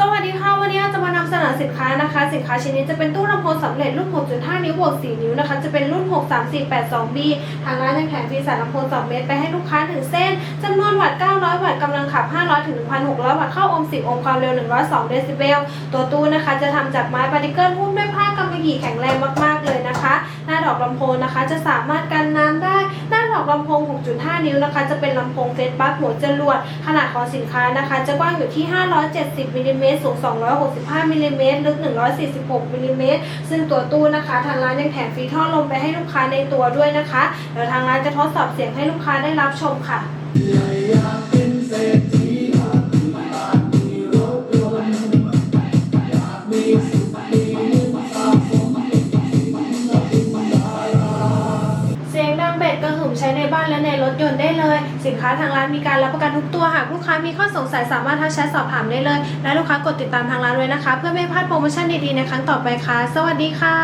สวัสดีค่ะ วันนี้จะมานำเสนอสินค้านะคะ สินค้าชิ้นนี้จะเป็นตู้ลำโพงสำเร็จรุ่น 6.5 นิ้วบวก 4 นิ้วนะคะ จะเป็นรุ่น 63482B ทางร้านยังแถมฟรีสายลำโพง 2 เมตรไปให้ลูกค้าถึงเส้นจำนวนวัตต์ 900 วัตต์กำลังขับ 500 ถึง 1,600 วัตต์เข้าโอห์ม10โอห์มความเร็ว 102 เดซิเบล ตัวตู้นะคะจะทำจากไม้ปาร์ติเกิลหุ้มด้วยผ้ากำมะหยี่แข็งแรงมากๆเลยนะคะ หน้าดอกลำโพงนะคะ จะสามารถกันน้ำได้ หน้าดอกลำโพง 6.5 นิ้วนะคะ จะเป็นลำโพงเฟสบัสหัวจรวดขนาดของสินค้านะคะ จะกว้างอยู่ที่ 570มิลลิเมตรสูง 265มิลลิเมตรลึก 146มิลลิเมตรซึ่งตัวตู้นะคะ ทางร้านยังแถมฟีท่อลมไปให้ลูกค้าในตัวด้วยนะคะเดี๋ยวทางร้านจะทดสอบเสียงให้ลูกค้าได้รับชมค่ะ ดกระหึ่มใช้ในบ้านและในรถยนต์ได้เลย สินค้าทางร้านมีการรับประกันทุกตัวหากลูกค้ามีข้อสงสัยสามารถทักแชทสอบถามได้เลย และลูกค้ากดติดตามทางร้านไว้นะคะ เพื่อไม่พลาดโปรโมชั่นดีๆในครั้งต่อไปค่ะ สวัสดีค่ะ